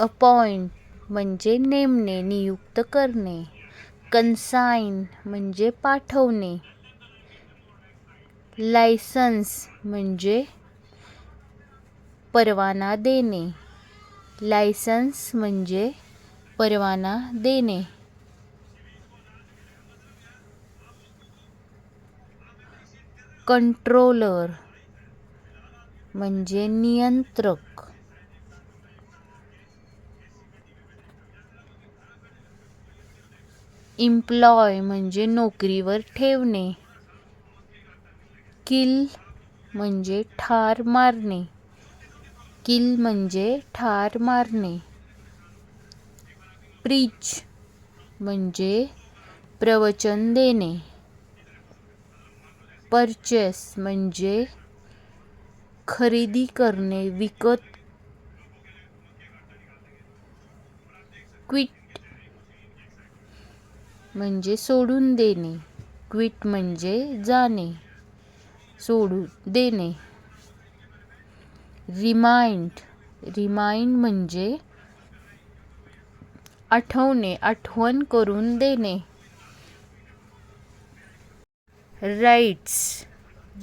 Appoint म्हणजे नेमणे नियुक्त करणे. कन्साइन म्हणजे पाठवणे. लायसन्स म्हणजे परवाना देणे. लायसन्स म्हणजे परवाना देणे. कंट्रोलर म्हणजे नियंत्रक. इम्प्लॉय म्हणजे नोकरीवर ठेवणे. किल म्हणजे ठार मारणे. किल म्हणजे ठार मारणे. प्रीच म्हणजे प्रवचन देणे. परचेस म्हणजे खरेदी करणे विकत क्विट म्हणजे सोडून देणे. क्विट म्हणजे जाणे. सोडून देणे. रिमाइंड. रिमाइंड म्हणजे आठवणे आठवण करून देणे. राईट्स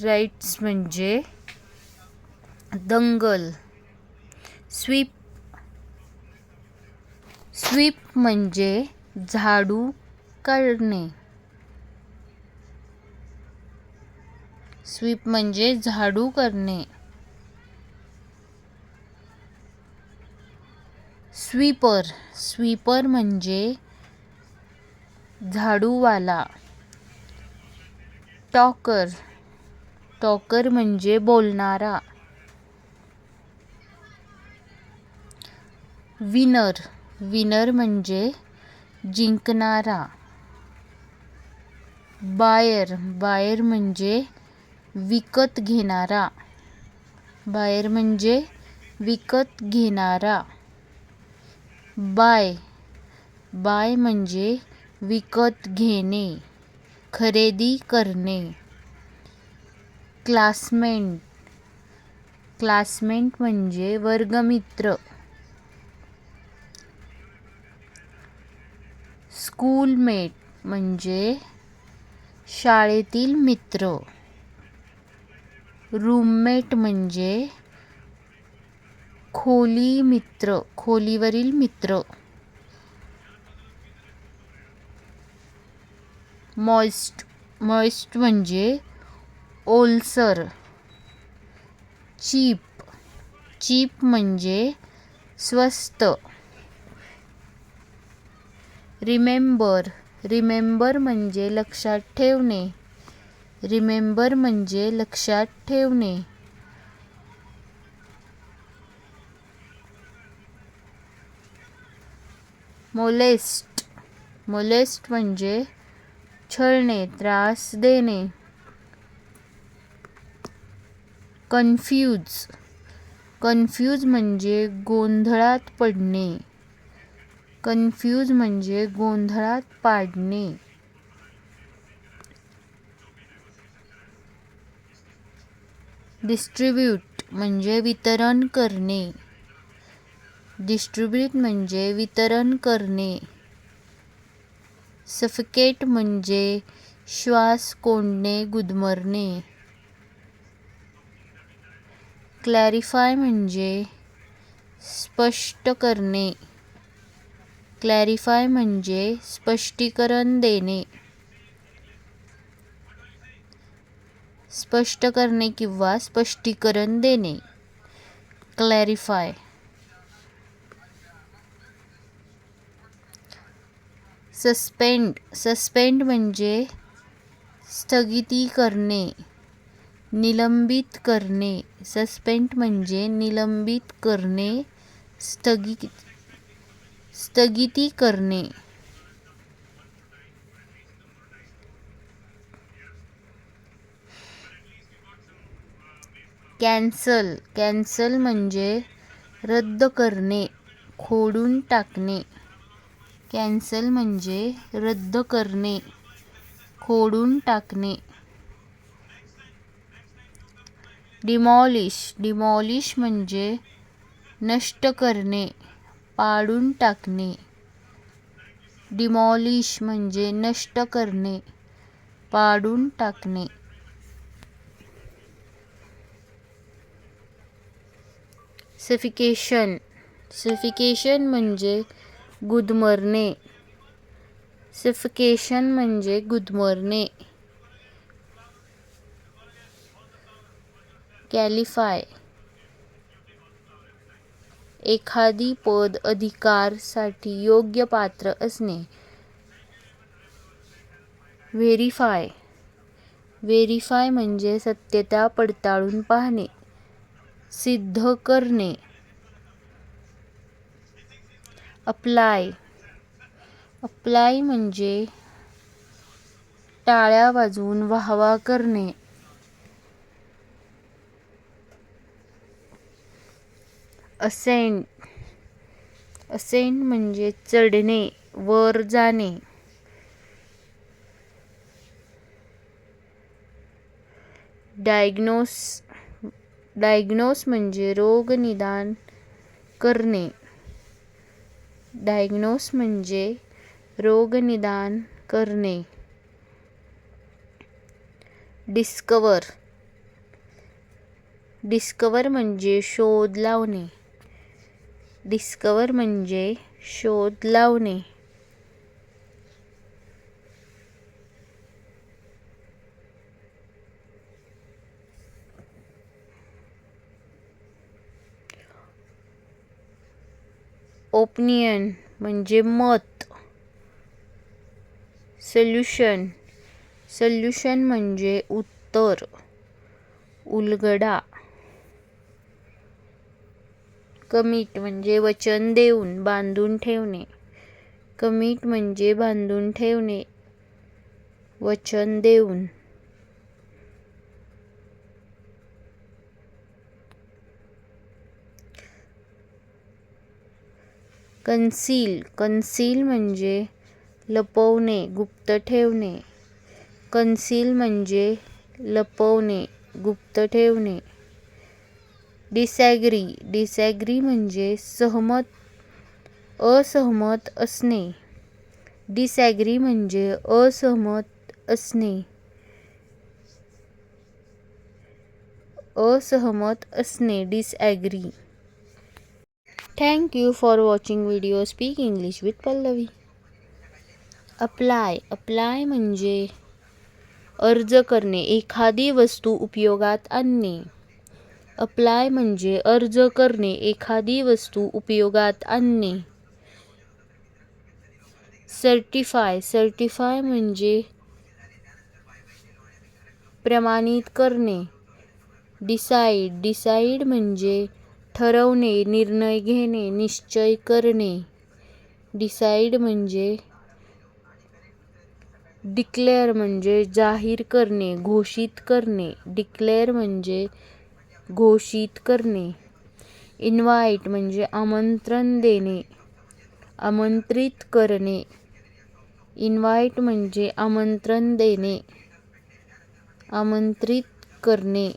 राईट्स म्हणजे दंगल. स्वीप. स्वीप म्हणजे झाडू काढणे स्वीप म्हणजे झाडू करणे. स्वीपर स्वीपर म्हणजे झाडूवाला. टॉकर टॉकर म्हणजे बोलणारा. विनर विनर म्हणजे जिंकणारा. बायर. बायर म्हणजे विकत घेणारा. बायर म्हणजे विकत घेणारा. बाय. बाय म्हणजे विकत घेणे खरेदी करणे. क्लासमेट. क्लासमेट म्हणजे वर्गमित्र. स्कूलमेट म्हणजे शाळेतील मित्र. रूममेट म्हणजे खोली मित्र, खोलीवरील मित्र. मॉइस्ट मॉइस्ट म्हणजे ओलसर. चीप चीप म्हणजे स्वस्त. रिमेंबर रिमेंबर म्हणजे लक्षात ठेवणे. रिमेंबर म्हणजे लक्षात ठेवणे. मोलेस्ट मोलेस्ट म्हणजे छळणे त्रास देणे. कन्फ्यूज कन्फ्यूज म्हणजे गोंधळात पडणे. कन्फ्यूज म्हणजे गोंधळात पाडणे. डिस्ट्रीब्यूट म्हणजे वितरण करणे. डिस्ट्रीब्यूट म्हणजे वितरण करणे. सफिकेट म्हणजे श्वास कोंडणे गुदमरणे. क्लॅरिफाय म्हणजे स्पष्ट करणे. क्लॅरिफाय म्हणजे स्पष्टीकरण देणे. स्पष्ट करणे किंवा स्पष्टीकरण देणे. क्लॅरिफाय सस्पेंड सस्पेंड म्हणजे स्थगिती करणे निलंबित करणे. सस्पेंड म्हणजे निलंबित करणे. स्थगित स्थगिती करणे कॅन्सल. कॅन्सल म्हणजे रद्द करणे खोडून टाकणे. कॅन्सल म्हणजे रद्द करणे खोडून टाकणे. डिमॉलिश. डिमॉलिश म्हणजे नष्ट करणे. पाडून टाकणे. डिमॉलिश म्हणजे नष्ट करणे. पाडून टाकणे. सफिकेशन सफिकेशन म्हणजे गुदमरणे. सफिकेशन म्हणजे गुदमरणे. कॅलिफाय एखादी पद अधिकारसाठी योग्य पात्र असणे. व्हेरीफाय व्हेरीफाय म्हणजे सत्यता पडताळून पाहणे. सिद्ध करणे. अप्लाय अप्लाय म्हणजे टाळ्या वाजवून वाहवा करणे. असेंड असेंड म्हणजे चढणे वर जाणे. डायग्नोस डायग्नोस म्हणजे रोग निदान करणे. डायग्नोस म्हणजे रोग निदान करणे. डिस्कवर डिस्कवर म्हणजे शोध लावणे. डिस्कवर म्हणजे शोध लावणे. ओपिनियन म्हणजे मत. सोल्युशन सोल्युशन म्हणजे उत्तर. उलगडा. कमिट म्हणजे वचन देऊन बांधून ठेवणे. कमिट म्हणजे बांधून ठेवणे. वचन देऊन. कन्सील. कन्सील म्हणजे लपवणे गुप्त ठेवणे. कन्सील म्हणजे लपवणे गुप्त ठेवणे. डिसॅग्री डिसॅग्री म्हणजे सहमत असहमत असणे. डिसॅग्री म्हणजे असहमत असणे. असहमत असणे. Disagree thank you for watching video speak English with Pallavi apply apply म्हणजे अर्ज करणे. एखादी वस्तू उपयोगात आणणे. अप्लाय म्हणजे अर्ज करणे एखादी वस्तू उपयोगात आणणे. सर्टिफाय सर्टिफाय म्हणजे प्रमाणित करणे. डिसाईड डिसाईड म्हणजे ठरवणे निर्णय घेणे निश्चय करणे. डिसाईड म्हणजे डिक्लेअर म्हणजे जाहीर करणे घोषित करणे. डिक्लेअर म्हणजे घोषित करणे. इन्व्हाइट म्हणजे आमंत्रण देणे आमंत्रित करणे. इन्व्हाइट म्हणजे आमंत्रण देणे आमंत्रित करणे.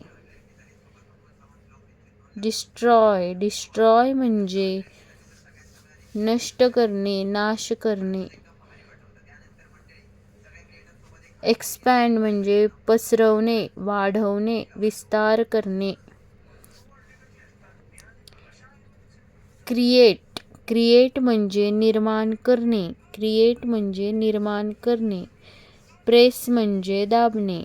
डिस्ट्रॉय डिस्ट्रॉय म्हणजे नष्ट करणे नाश करणे. एक्सपॅन्ड म्हणजे पसरवणे वाढवणे विस्तार करणे. क्रिएट क्रिएट म्हणजे निर्माण करणे क्रिएट म्हणजे निर्माण करणे प्रेस म्हणजे दाबणे.